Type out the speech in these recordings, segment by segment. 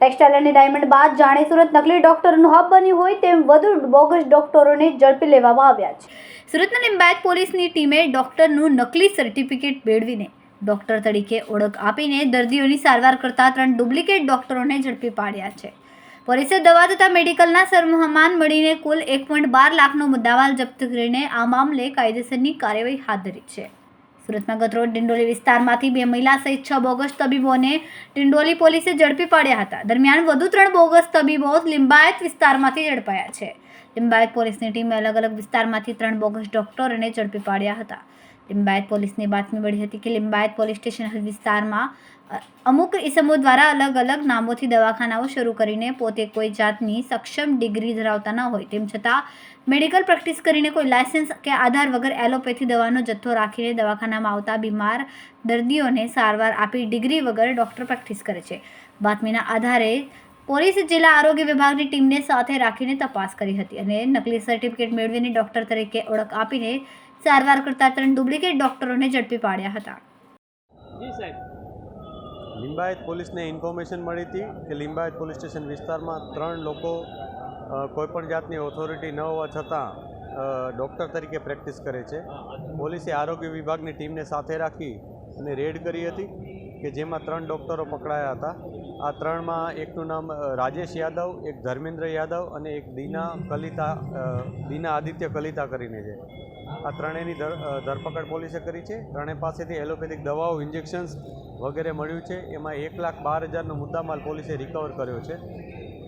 Textile અને diamond બાદ જાણે સુરત નકલી ડોક્ટરનું હબ બન્યું હોય તેમ વધુ બોગસ ડોક્ટરોને ઝડપી લેવામાં આવ્યા છે. સુરતના લિંબાયત પોલીસની ટીમે ડોક્ટરનું નકલી સર્ટિફિકેટ મેળવીને ડોક્ટર તરીકે ઓળખ આપીને દર્દીઓની સારવાર કરતા ત્રણ ડુપ્લિકેટ ડોક્ટરોને ઝડપી પાડ્યા છે. પોલીસે દવા તથા મેડિકલના સરમહમાન મળીને કુલ એક પોઈન્ટ બાર લાખનો મુદ્દામાલ જપ્ત કરીને આ મામલે કાયદેસરની કાર્યવાહી હાથ ધરી છે. સુરતમાં ગતરોજ ડિંડોલી વિસ્તારમાંથી બે મહિલા સહિત છ બોગસ તબીબોને ડિંડોલી પોલીસે ઝડપી પાડ્યા હતા. દરમિયાન વધુ ત્રણ બોગસ તબીબો લિંબાયત વિસ્તારમાંથી ઝડપાયા છે. લિંબાયત પોલીસની ટીમે અલગ અલગ વિસ્તારમાંથી ત્રણ બોગસ ડોક્ટરોને ઝડપી પાડ્યા હતા. લિંબાયત પોલીસને બાતમી મળી હતી કે લિંબાયત પોલીસ સ્ટેશન વિસ્તારમાં અમુક ઇસમો દ્વારા અલગ અલગ નામોથી દવાખાનાઓ શરૂ કરીને પોતે કોઈ જાતની સક્ષમ ડિગ્રી ધરાવતા ન હોય. તેમ છતાં, મેડિકલ પ્રેક્ટિસ કરીને કોઈ લાયસન્સ કે આધાર વગર એલોપેથી દવાનો જથ્થો રાખીને દવાખાનામાં આવતા બીમાર દર્દીઓને સારવાર આપી ડિગ્રી વગર ડૉક્ટર પ્રેક્ટિસ કરે છે. બાતમીના આધારે, પોલીસ જિલ્લા આરોગ્ય વિભાગની ટીમને સાથે રાખીને તપાસ કરી હતી અને નકલી સર્ટિફિકેટ મેળવીને ડૉક્ટર તરીકે ઓળખ આપીને સારવાર કરતા ત્રણ ડુપ્લિકેટ ડોક્ટરોને ઝડપી પાડ્યા હતા. લિંબાયત પોલીસને ઇન્ફોર્મેશન મળી હતી કે લિંબાયત પોલીસ સ્ટેશન વિસ્તારમાં ત્રણ લોકો કોઈપણ જાતની ઓથોરિટી ન હોવા છતાં ડૉક્ટર તરીકે પ્રેક્ટિસ કરે છે. પોલીસે આરોગ્ય વિભાગની ટીમને સાથે રાખી અને રેડ કરી હતી કે જેમાં ત્રણ ડૉક્ટરો પકડાયા હતા. આ ત્રણમાં એકનું નામ રાજેશ યાદવ, એક ધર્મેન્દ્ર યાદવ અને એક દીના કલિતા દીના આદિત્ય કલિતા કરીને છે. આ ત્રણેયની ધર- ધરપકડ પોલીસે કરી છે. ત્રણેય પાસેથી એલોપેથિક દવાઓ, ઇન્જેક્શન્સ વગેરે મળ્યું છે. એમાં એક લાખ બાર હજારનો મુદ્દામાલ પોલીસે રિકવર કર્યો છે.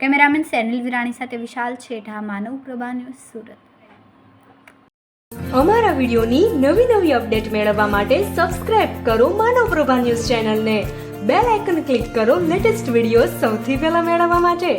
કેમેરામેન સેનિલ વિરાણી સાથે વિશાલ છેઠા, માનવ પ્રભા ન્યૂઝ સુરત. અમારા વિડિયોની નવી નવી અપડેટ મેળવવા માટે સબસ્ક્રાઇબ કરો માનવ પ્રભા ન્યૂઝ ચેનલને. બેલ આઇકન ક્લિક કરો લેટેસ્ટ વીડિયો સૌથી પહેલા મેળવવા માટે.